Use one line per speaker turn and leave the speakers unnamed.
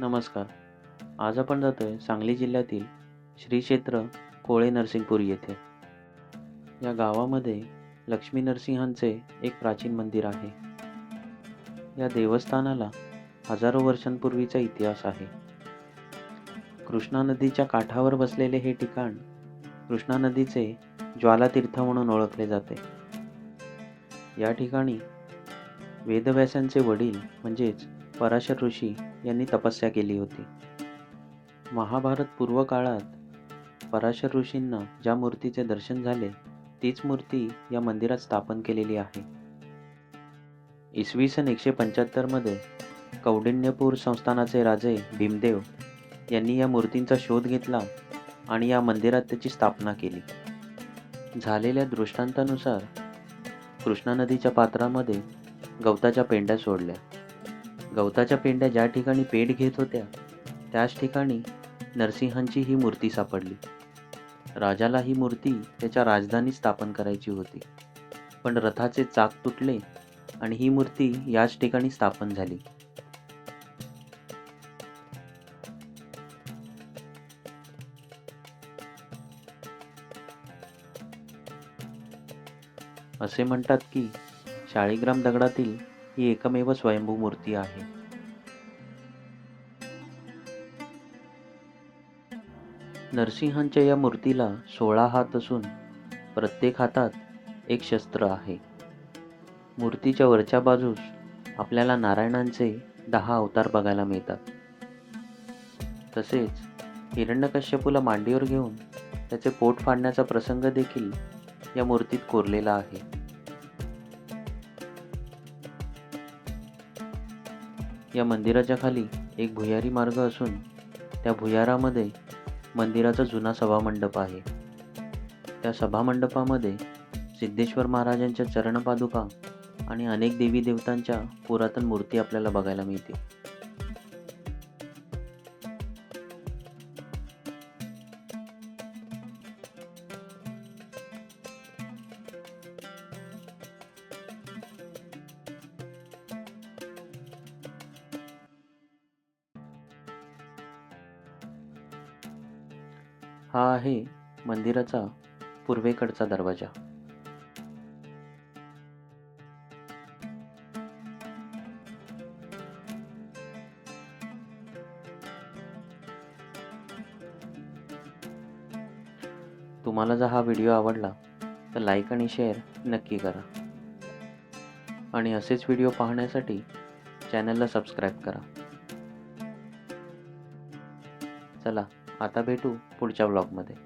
नमस्कार. आज आपण जातोय सांगली जिल्ह्यातील श्री क्षेत्र कोळे नरसिंगपूर येथे. या गावामध्ये लक्ष्मी नरसिंहांचे एक प्राचीन मंदिर आहे. या देवस्थानाला हजारो वर्षांपूर्वीचा इतिहास आहे. कृष्णा नदीच्या काठावर बसलेले हे ठिकाण कृष्णा नदीचे ज्वालातीर्थ म्हणून ओळखले जाते. या ठिकाणी वेदव्यासांचे वडील म्हणजेच पराशर ऋषी यांनी तपस्या केली होती. महाभारत पूर्व काळात पराशर ऋषींना ज्या मूर्तीचे दर्शन झाले तीच मूर्ती या मंदिरात स्थापन केलेली आहे. इसवी सन एकशे पंच्याहत्तरमध्ये कौडिण्यपूर संस्थानाचे राजे भीमदेव यांनी या मूर्तींचा शोध घेतला आणि या मंदिरात त्याची स्थापना केली. झालेल्या दृष्टांतानुसार कृष्णा नदीच्या पात्रामध्ये गवताच्या पेंड्या सोडल्या. गवताच्या पेंड्या ज्या ठिकाणी पेट घेत होत्या त्याच ठिकाणी नरसिंहांची ही मूर्ती सापडली. राजाला ही मूर्ती त्याच्या राजधानीत स्थापन करायची होती. पण रथाचे चाक तुटले आणि ही मूर्ती याच ठिकाणी स्थापन झाली. असे म्हणतात की शाळीग्राम दगडातील ही एकमेव स्वयंभू मूर्ती आहे. नरसिंहांच्या या मूर्तीला सोळा हात असून प्रत्येक हातात एक शस्त्र आहे. मूर्तीच्या वरच्या बाजूस आपल्याला नारायणांचे दहा अवतार बघायला मिळतात. तसेच हिरण्यकश्यपूला मांडीवर घेऊन त्याचे पोट फाडण्याचा प्रसंग देखील या मूर्तीत कोरलेला आहे. या मंदिराच्या खाली एक भुयारी मार्ग असून त्या भुयारामध्ये मंदिराचा जुना सभामंडप आहे. त्या सभामंडपामध्ये सिद्धेश्वर महाराजांच्या चरणपादुका आणि अनेक देवी देवतांच्या पुरातन मूर्ती आपल्याला बघायला मिळते हा आहे मंदिराचा पूर्वेकडचा दरवाजा. तुम्हाला जर हा व्हिडिओ आवडला तर लाईक आणि शेअर नक्की करा. आणि असेच व्हिडिओ पाहण्यासाठी चॅनलला सबस्क्राईब करा. चला आता भेटू पुढच्या ब्लॉगमध्ये